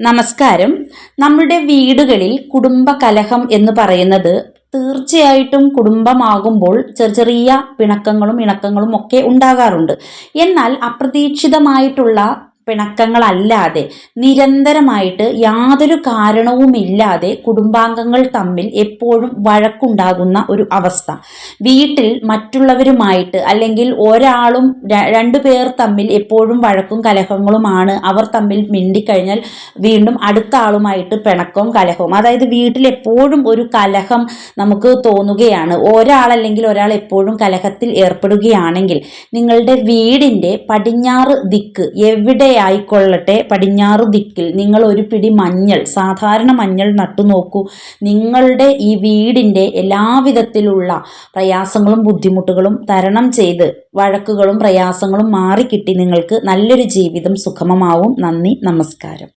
നമസ്കാരം. നമ്മുടെ വീടുകളിൽ കുടുംബ കലഹം എന്ന് പറയുന്നത് തീർച്ചയായിട്ടും കുടുംബമാകുമ്പോൾ ചെറിയ ചെറിയ പിണക്കങ്ങളും ഇണക്കങ്ങളും ഒക്കെ ഉണ്ടാകാറുണ്ട്. എന്നാൽ അപ്രതീക്ഷിതമായിട്ടുള്ള പിണക്കങ്ങളല്ലാതെ നിരന്തരമായിട്ട് യാതൊരു കാരണവുമില്ലാതെ കുടുംബാംഗങ്ങൾ തമ്മിൽ എപ്പോഴും വഴക്കുണ്ടാകുന്ന ഒരു അവസ്ഥ. വീട്ടിൽ മറ്റുള്ളവരുമായിട്ട് അല്ലെങ്കിൽ ഒരാളും രണ്ടു പേർ തമ്മിൽ എപ്പോഴും വഴക്കും കലഹങ്ങളുമാണ് അവർ തമ്മിൽ മിണ്ടിക്കഴിഞ്ഞാൽ വീണ്ടും അടുത്ത ആളുമായിട്ട് പിണക്കവും കലഹവും. അതായത് വീട്ടിൽ എപ്പോഴും ഒരു കലഹം നമുക്ക് തോന്നുകയാണ്. ഒരാളല്ലെങ്കിൽ ഒരാൾ എപ്പോഴും കലഹത്തിൽ ഏർപ്പെടുകയാണെങ്കിൽ നിങ്ങളുടെ വീടിന്റെ പടിഞ്ഞാറ് ദിക്ക് എവിടെ ആയിക്കൊള്ളട്ടെ. പടിഞ്ഞാറ് ദിക്കിൽ നിങ്ങൾ ഒരു പിടി മഞ്ഞൾ സാധാരണ മഞ്ഞൾ നട്ടു നോക്കൂ. നിങ്ങളുടെ ഈ വീടിന്റെ എല്ലാവിധത്തിലുള്ള പ്രയാസങ്ങളും ബുദ്ധിമുട്ടുകളും തരണം ചെയ്ത് വഴക്കുകളും പ്രയാസങ്ങളും മാറിക്കിട്ടി നിങ്ങൾക്ക് നല്ലൊരു ജീവിതം സുഖമമാവും. നന്ദി നമസ്കാരം.